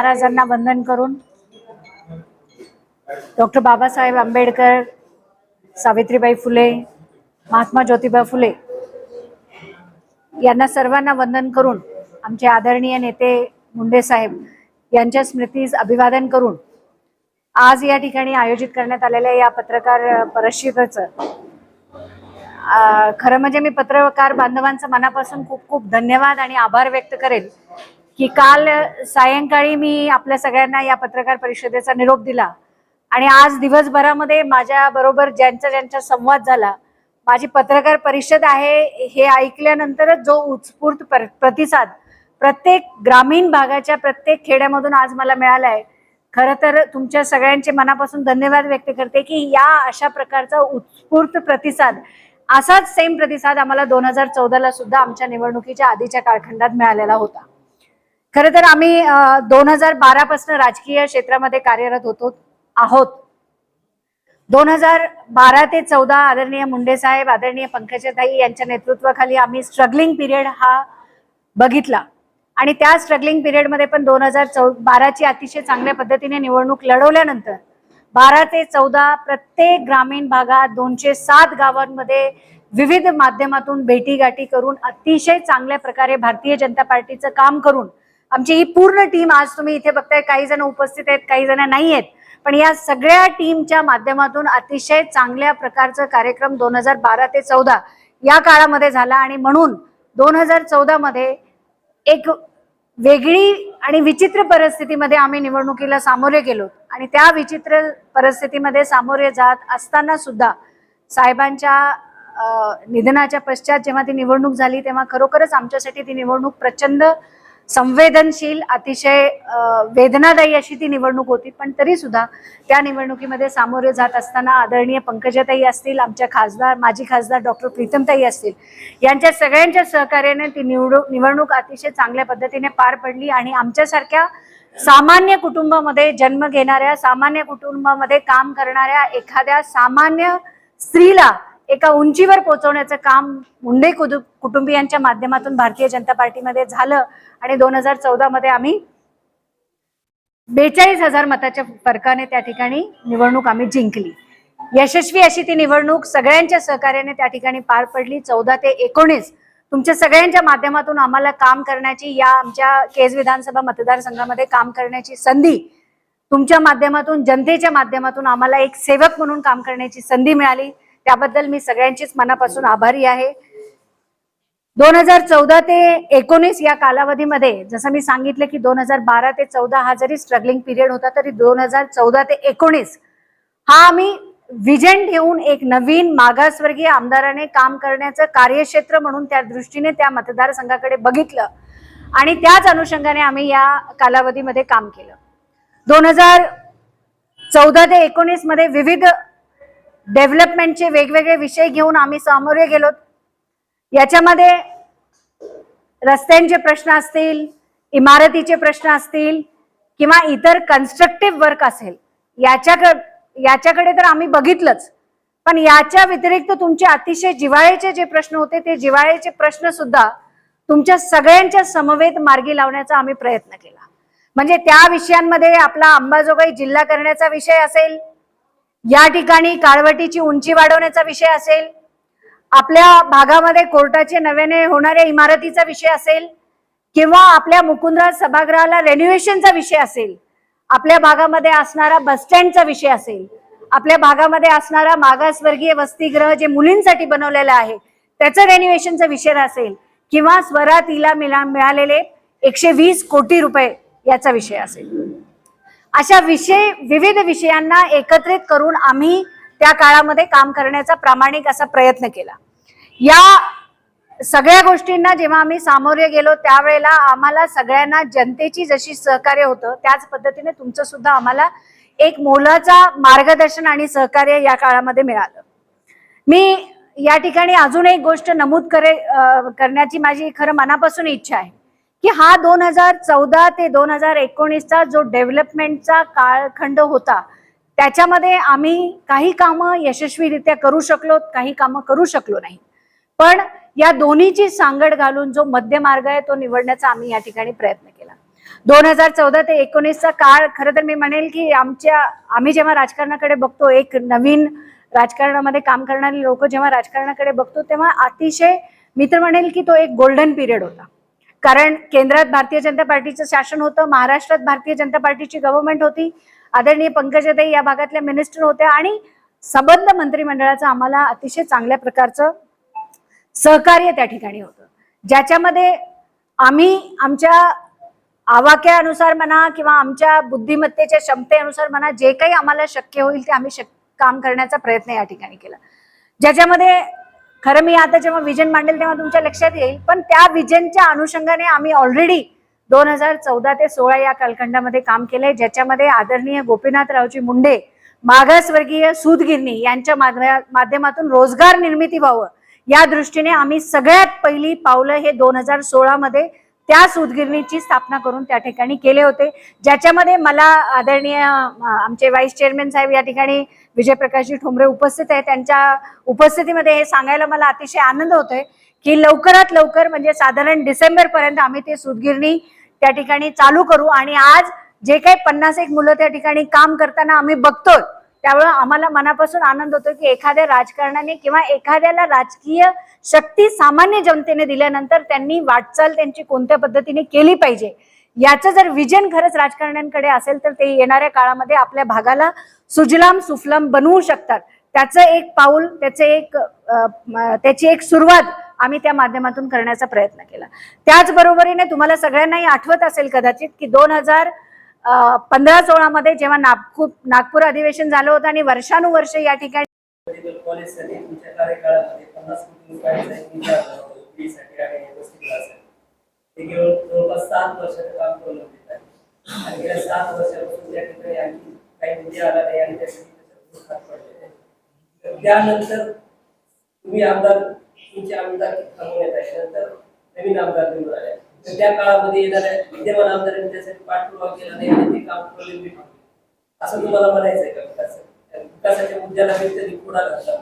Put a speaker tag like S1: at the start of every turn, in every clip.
S1: महाराजांना वंदन करून डॉक्टर बाबासाहेब आंबेडकर सावित्रीबाई फुले महात्मा ज्योतिबा फुले यांना सर्वांना वंदन करून आमचे आदरणीय नेते मुंडे साहेब यांच्या स्मृतीस अभिवादन करून आज या ठिकाणी आयोजित करण्यात आलेल्या या पत्रकार परिषदेचं खरं म्हणजे मी पत्रकार बांधवांचं मनापासून खूप खूप धन्यवाद आणि आभार व्यक्त करेन. की काल सायंकाळी मी आपल्या सगळ्यांना या पत्रकार परिषदेचा निरोप दिला. आणि आज दिवसभरामध्ये माझ्या बरोबर ज्यांचा ज्यांचा संवाद झाला माझी पत्रकार परिषद आहे हे ऐकल्यानंतरच जो उत्स्फूर्त प्रतिसाद प्रत्येक ग्रामीण भागाच्या प्रत्येक खेड्यामधून आज मला मिळाला आहे खरं तर तुमच्या सगळ्यांचे मनापासून धन्यवाद व्यक्त करते की या अशा प्रकारचा उत्स्फूर्त प्रतिसाद असाच सेम प्रतिसाद आम्हाला दोन हजार चौदाला सुद्धा आमच्या निवडणुकीच्या आधीच्या कालखंडात मिळालेला होता. खरं तर आम्ही दोन हजार बारा पासून राजकीय क्षेत्रामध्ये कार्यरत होतो आहोत. दोन हजार बारा ते चौदा आदरणीय मुंडे साहेब आदरणीय पंकजाताई यांच्या नेतृत्वाखाली आम्ही स्ट्रगलिंग पिरियड हा बघितला. आणि त्या स्ट्रगलिंग पिरियडमध्ये पण दोन हजार चौ बाराची अतिशय चांगल्या पद्धतीने निवडणूक लढवल्यानंतर बारा ते चौदा प्रत्येक ग्रामीण भागात दोनशे सात गावांमध्ये विविध माध्यमातून भेटीगाठी करून अतिशय चांगल्या प्रकारे भारतीय जनता पार्टीचं काम करून आमची ही पूर्ण टीम आज तुम्ही इथे बघताय काही जण उपस्थित आहेत काही जण नाही आहेत. पण या सगळ्या टीमच्या माध्यमातून अतिशय चांगल्या प्रकारचा कार्यक्रम दोन हजार बारा ते चौदा या काळामध्ये झाला आणि म्हणून दोन हजार चौदा मध्ये एक वेगळी आणि विचित्र परिस्थितीमध्ये आम्ही निवडणुकीला सामोरे गेलो. आणि त्या विचित्र परिस्थितीमध्ये सामोरे जात असताना सुद्धा साहेबांच्या निधनाच्या पश्चात जेव्हा ती निवडणूक झाली तेव्हा खरोखरच आमच्यासाठी ती निवडणूक प्रचंड संवेदनशील अतिशय वेदनादायी अशी ती निवडणूक होती पण तरी सुद्धा त्या निवडणुकीमध्ये सामोरे जात असताना आदरणीय पंकजाताई असतील आमच्या खासदार माजी खासदार डॉक्टर प्रीतमताई असतील यांच्या सगळ्यांच्या सहकार्याने ती निवडणूक निवडणूक अतिशय चांगल्या पद्धतीने पार पडली आणि आमच्यासारख्या सामान्य कुटुंबामध्ये जन्म घेणाऱ्या सामान्य कुटुंबामध्ये काम करणाऱ्या एखाद्या सामान्य स्त्रीला एका उंचीवर पोहोचवण्याचं काम मुंडे कुदु कुटुंबियांच्या माध्यमातून भारतीय जनता पार्टीमध्ये झालं आणि दोन हजार चौदा मध्ये आम्ही बेचाळीस हजार मताच्या फरकाने त्या ठिकाणी निवडणूक आम्ही जिंकली. यशस्वी अशी ती निवडणूक सगळ्यांच्या सहकार्याने त्या ठिकाणी पार पडली. चौदा ते एकोणीस तुमच्या सगळ्यांच्या माध्यमातून आम्हाला काम करण्याची या आमच्या केज विधानसभा मतदारसंघामध्ये काम करण्याची संधी तुमच्या माध्यमातून जनतेच्या माध्यमातून आम्हाला एक सेवक म्हणून काम करण्याची संधी मिळाली. त्याबद्दल मी सगळ्यांचीच मनापासून आभारी आहे. दोन हजार चौदा ते एकोणीस या कालावधीमध्ये जसं मी सांगितलं की दोन हजार बारा ते चौदा हा जरी स्ट्रगलिंग पिरियड होता तरी दोन हजार चौदा ते एकोणीस हा आम्ही विजन ठेवून एक नवीन मागासवर्गीय आमदाराने काम करण्याचं कार्यक्षेत्र म्हणून त्या दृष्टीने त्या मतदारसंघाकडे बघितलं आणि त्याच अनुषंगाने आम्ही या कालावधीमध्ये काम केलं. दोन हजार चौदा ते एकोणीसमध्ये विविध डेव्हलपमेंटचे वेगवेगळे विषय घेऊन आम्ही सामोरे गेलो याच्यामध्ये रस्त्यांचे प्रश्न असतील इमारतीचे प्रश्न असतील किंवा इतर कन्स्ट्रक्टिव्ह वर्क असेल याच्याकडे याच्याकडे तर आम्ही बघितलंच. पण याच्या व्यतिरिक्त तुमचे अतिशय जिव्हाळ्याचे जे प्रश्न होते ते जिव्हाळ्याचे प्रश्न सुद्धा तुमच्या सगळ्यांच्या समवेत मार्गी लावण्याचा आम्ही प्रयत्न केला. म्हणजे त्या विषयांमध्ये आपला अंबाजोगाई जिल्हा करण्याचा विषय असेल या ठिकाणी काळवटीची उंची वाढवण्याचा विषय असेल आपल्या भागामध्ये कोर्टाचे नव्याने होणाऱ्या इमारतीचा विषय असेल किंवा आपल्या मुकुंदराज सभागृहाला रेन्युएशनचा विषय असेल आपल्या भागामध्ये असणारा बस स्टँडचा विषय असेल आपल्या भागामध्ये असणारा मागासवर्गीय वसतिगृह जे मुलींसाठी बनवलेलं आहे त्याचं रेन्युएशनचा विषय असेल किंवा स्वरातीला मिळा मिळालेले एकशे वीस कोटी रुपये याचा विषय असेल. अशा विषय विविध विषयांना एकत्रित करून आम्ही त्या काळामध्ये काम करण्याचा प्रामाणिक असा प्रयत्न केला. या सगळ्या गोष्टींना जेव्हा आम्ही सामोरे गेलो त्यावेळेला आम्हाला सगळ्यांना जनतेची जशी सहकार्य होतं त्याच पद्धतीने तुमचं सुद्धा आम्हाला एक मोलाचा मार्गदर्शन आणि सहकार्य या काळामध्ये मिळालं. मी या ठिकाणी अजून एक गोष्ट नमूद करे करण्याची माझी खरं मनापासून इच्छा आहे. की हा दोन हजार चौदा ते दोन हजार एकोणीसचा जो डेव्हलपमेंटचा काळखंड होता त्याच्यामध्ये आम्ही काही कामं यशस्वीरित्या करू शकलो काही कामं करू शकलो नाही. पण या दोन्हीची सांगड घालून जो मध्यमार्ग आहे तो निवडण्याचा आम्ही या ठिकाणी प्रयत्न केला. दोन हजार चौदा ते एकोणीसचा काळ खरं तर मी म्हणेल की आमच्या आम्ही जेव्हा राजकारणाकडे बघतो एक नवीन राजकारणामध्ये काम करणारी लोक जेव्हा राजकारणाकडे बघतो तेव्हा अतिशय मी तर म्हणेल की तो एक गोल्डन पिरियड होता. कारण केंद्रात भारतीय जनता पार्टीचं शासन होतं महाराष्ट्रात भारतीय जनता पार्टीची गव्हर्नमेंट होती. आदरणीय पंकजाताई या भागातल्या मिनिस्टर होत्या आणि संबंध मंत्रिमंडळाचं आम्हाला अतिशय चांगल्या प्रकारचं सहकार्य त्या ठिकाणी होतं. ज्याच्यामध्ये आम्ही आमच्या आवाक्यानुसार म्हणा किंवा आमच्या बुद्धिमत्तेच्या क्षमतेनुसार म्हणा जे काही आम्हाला शक्य होईल ते आम्ही शक काम करण्याचा प्रयत्न या ठिकाणी केला. ज्याच्यामध्ये खरं मी आता जेव्हा विजन मांडेल तेव्हा तुमच्या लक्षात येईल पण त्या विजनच्या अनुषंगाने आम्ही ऑलरेडी दोन हजार चौदा ते सोळा या कालखंडामध्ये काम केलंय ज्याच्यामध्ये आदरणीय गोपीनाथरावजी मुंडे मागासवर्गीय सूतगिरणी यांच्या माध्यमातून रोजगार निर्मिती व्हावं या दृष्टीने आम्ही सगळ्यात पहिली पावलं हे दोन हजार सोळामध्ये त्या सूतगिरणीची स्थापना करून त्या ठिकाणी केले होते. ज्याच्यामध्ये मला आदरणीय आमचे व्हाईस चेअरमॅन साहेब या ठिकाणी विजयप्रकाशजी ठोंबरे उपस्थित आहेत. त्यांच्या उपस्थितीमध्ये हे सांगायला मला अतिशय आनंद होतोय की लवकरात लवकर म्हणजे साधारण डिसेंबर पर्यंत आम्ही ते सूतगिरणी त्या ठिकाणी चालू करू. आणि आज जे काही पन्नास एक मुलं त्या ठिकाणी काम करताना आम्ही बघतोय त्यामुळे आम्हाला मनापासून आनंद होतो की एखाद्या राजकारणाने किंवा एखाद्याला राजकीय शक्ती सामान्य जनतेने दिल्यानंतर त्यांनी वाटचाल त्यांची कोणत्या पद्धतीने केली पाहिजे? याचं जर विजन खरंच राजकारण्यांकडे असेल तर ते येणाऱ्या काळामध्ये आपल्या भागाला सुजलाम सुफलाम बनवू शकतात. त्याचं एक पाऊल त्याचे एक त्याची एक सुरुवात आम्ही त्या माध्यमातून करण्याचा प्रयत्न केला. त्याचबरोबरीने तुम्हाला सगळ्यांनाही आठवत असेल कदाचित की दोन हजार पंधरा सोळा मध्ये जेव्हा नागपूर नागपूर अधिवेशन झालं होतं आणि वर्षानुवर्ष या ठिकाणी
S2: त्यानंतर तुम्ही आमदार तुमचे आमदार नंतर नवीन आमदार निवडून आले त्या काळामध्ये येणाऱ्या विद्यमान आमदारांनी त्यासाठी पाठपुरावा केला नाही आणि ते काम प्रलंबित होते. असं तुम्हाला म्हणायचं आहे का विकास विकासाच्या मुद्द्याला कधीतरी पुढा घातला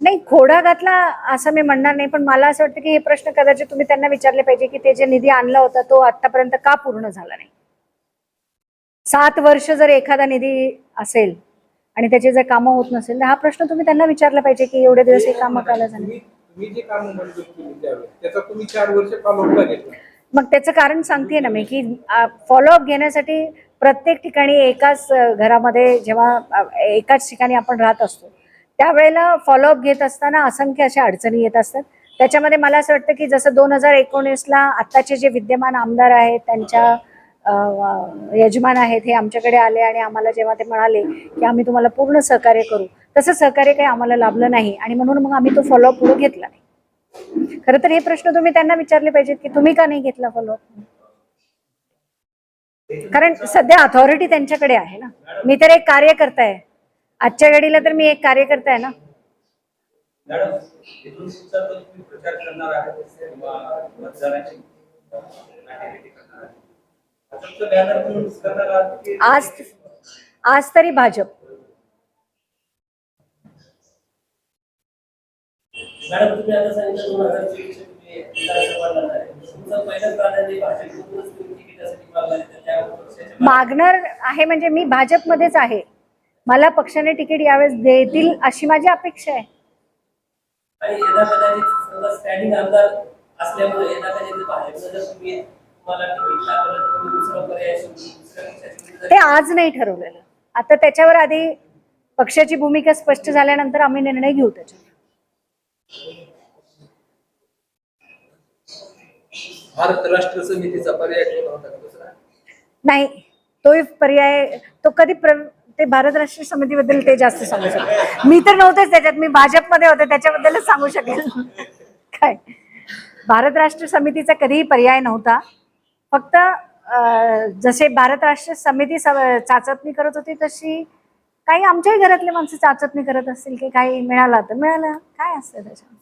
S1: नाही. खोडा घातला असं मी म्हणणार नाही पण मला असं वाटतं की हे प्रश्न कदाचित तुम्ही त्यांना विचारले पाहिजे की ते जे निधी आणला होता तो आतापर्यंत का पूर्ण झाला नाही? सात वर्ष जर एखादा निधी असेल आणि त्याचे जर कामं होत नसेल तर हा प्रश्न तुम्ही त्यांना विचारला पाहिजे की एवढे दिवस हे कामं का झाले?
S3: तुम्ही तुम्ही जे काम मंजूर केली त्यावेळेस त्याचा तुम्ही चार वर्ष घेतला?
S1: मग त्याचं कारण सांगते ना मी की फॉलोअप घेण्यासाठी प्रत्येक ठिकाणी एकाच घरामध्ये जेव्हा एकाच ठिकाणी आपण राहत असतो त्यावेळेला फॉलोअप घेत असताना असंख्य अशा अडचणी येत असतात. त्याच्यामध्ये मला असं वाटतं की जसं दोन हजार एकोणीसला आत्ताचे जे विद्यमान आमदार आहेत त्यांच्या यजमान आहेत हे आमच्याकडे आले आणि आम्हाला जेव्हा ते म्हणाले की आम्ही तुम्हाला पूर्ण सहकार्य करू तसं सहकार्य काही आम्हाला लाभलं नाही आणि म्हणून मग आम्ही तो फॉलोअप पुढे घेतला नाही. खर तर हे प्रश्न तुम्ही त्यांना विचारले पाहिजेत की तुम्ही का नाही घेतला फॉलोअप कारण सध्या अथॉरिटी त्यांच्याकडे आहे ना. मी तर एक कार्यकर्ता आहे. आजच्या घडीला तर मी एक कार्यकर्ता आहे ना.
S4: आज आज तरी भाजप तुम्ही प्रचार करणार आहात किंवा मतदानाची activity करणार आहात आता तुमचं बॅनर म्हणून करणार आहात की
S1: आज आज तरी भाजप
S2: मॅडम तुम्ही आता सांगितलं दोन हजार चोवीस तुमचं पहिलं प्राधान्य तुम्ही तिकिटासाठी मागणार आहे, तर त्यावर पक्षाच्या
S1: मागणार आहे म्हणजे मी भाजपमध्येच आहे. मला पक्षाने तिकीट यावेळेस देतील अशी माझी अपेक्षा आहे.
S2: आणि यदा कदाचित समजा स्टँडिंग आमदार असल्यामुळे यदा कदाचित भाजपनं जर तुम्ही तुम्हाला तिकीट लागलं तर तुम्ही दुसरा पर्याय शोधून दुसऱ्या पक्षाची
S1: ते आज नाही ठरवलेलं. आता त्याच्यावर आधी पक्षाची भूमिका स्पष्ट झाल्यानंतर आम्ही निर्णय घेऊ त्याच्यावर.
S3: भारत राष्ट्र समितीचा पर्याय ठेवला होता का दुसरा?
S1: नाही तो पर्याय तो कधी प्र ते भारत राष्ट्रीय समितीबद्दल ते जास्त सांगू शकेल मी तर नव्हतेच त्याच्यात मी भाजपमध्ये होते त्याच्याबद्दलच सांगू शकेल काय? भारत राष्ट्र समितीचा कधीही पर्याय नव्हता. फक्त जसे भारत राष्ट्र समिती चाचपणी करत होती तशी काही आमच्याही घरातले माणसं चाचपणी करत असतील की काही मिळाला तर मिळालं. काय असतं त्याच्यात?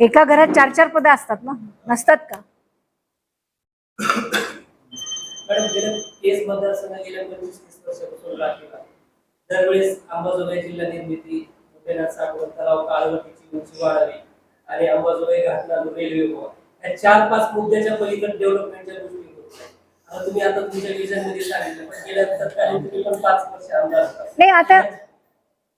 S1: एका घरात चार चार पदं असतात ना? नसतात का?
S2: दरवेळेस अंबाजोगाई जिल्हा निर्मिती उद्यानात साठवण तलाव काळवटीची उंची वाढावी आणि अंबाजोगाई रेल्वे या चार पाच मुद्द्याच्या पलीकडे डेव्हलपमेंटच्या गोष्टी तुम्ही आता तुमच्या विजनमध्ये सांगितलं पण गेल्या तत्कालीन तुम्ही पण पाच वर्ष आमदार होता.
S1: नाही, आता-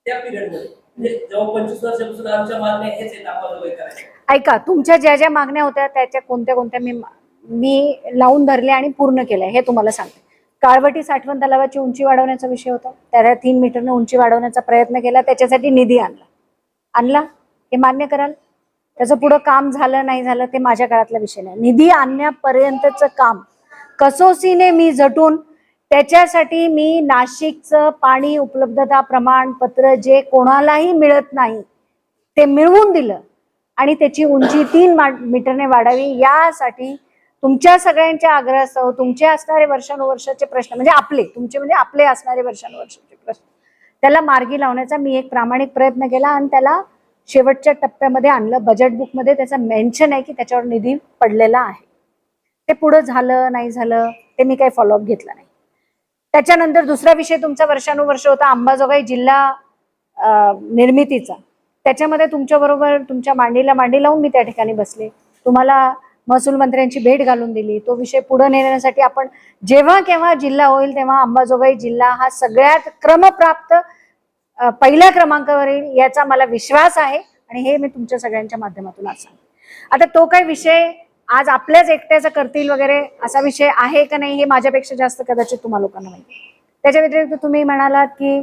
S2: त्या पिरियडमध्ये म्हणजे जेव्हा पंचवीस वर्षापासून आमच्या मागण्या हेच आहेत आम्हाला वय करायचं.
S1: ऐका तुमच्या ज्या ज्या मागण्या होत्या त्याच्या कोणत्या कोणत्या मी मी लावून धरले आणि पूर्ण केल्या हे तुम्हाला सांगते. काळवटी साठवण तलावाची उंची वाढवण्याचा विषय होता. त्याला तीन मीटरने उंची वाढवण्याचा प्रयत्न केला त्याच्यासाठी निधी आणला. आणला? हे मान्य कराल? त्याचं पुढं काम झालं नाही झालं ते माझ्या काळातला विषय नाही. निधी आणण्यापर्यंतचं काम कसोसीने मी झटून त्याच्यासाठी मी नाशिकचं पाणी उपलब्धता प्रमाणपत्र जे कोणालाही मिळत नाही ते मिळवून दिलं आणि त्याची उंची तीन मीटरने वाढावी यासाठी तुमच्या सगळ्यांच्या आग्रहासह तुमचे असणारे वर्षानुवर्षाचे प्रश्न म्हणजे आपले तुमचे म्हणजे आपले असणारे वर्षानुवर्षाचे प्रश्न त्याला मार्गी लावण्याचा मी एक प्रामाणिक प्रयत्न केला आणि त्याला शेवटच्या टप्प्यामध्ये आणलं. बजेट बुकमध्ये त्याचं मेन्शन आहे की त्याच्यावर निधी पडलेला आहे. ते पुढं झालं नाही झालं ते मी काही फॉलोअप घेतला नाही. त्याच्यानंतर दुसरा विषय तुमचा वर्षानुवर्ष होता अंबाजोगाई जिल्हा निर्मितीचा. त्याच्यामध्ये तुमच्याबरोबर तुमच्या मांडीला मांडी लावून मी त्या ठिकाणी बसले. तुम्हाला महसूल मंत्र्यांची भेट घालून दिली. तो विषय पुढे नेण्यासाठी आपण जेव्हा केव्हा जिल्हा होईल तेव्हा अंबाजोगाई जिल्हा हा सगळ्यात क्रमप्राप्त पहिल्या क्रमांकावर येईल याचा मला विश्वास आहे आणि हे मी तुमच्या सगळ्यांच्या माध्यमातून आज सांगते. आता तो काही विषय आज आपल्याच एकट्याचा करतील वगैरे असा विषय आहे का नाही हे माझ्यापेक्षा जास्त कदाचित तुम्हा लोकांना माहिती त्याच्या व्यतिरिक्त तुम्ही म्हणालात की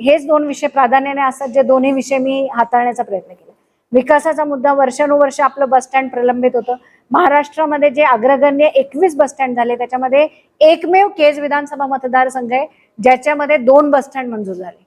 S1: हेच दोन विषय प्राधान्याने असतात जे दोन्ही विषय मी हाताळण्याचा प्रयत्न केला. विकासाचा मुद्दा वर्षानुवर्ष आपलं बस स्टँड प्रलंबित होतं. महाराष्ट्रामध्ये जे अग्रगण्य एकवीस बस स्टँड झाले त्याच्यामध्ये एकमेव केज विधानसभा मतदारसंघ आहे ज्याच्यामध्ये दोन बस स्टँड मंजूर झाले.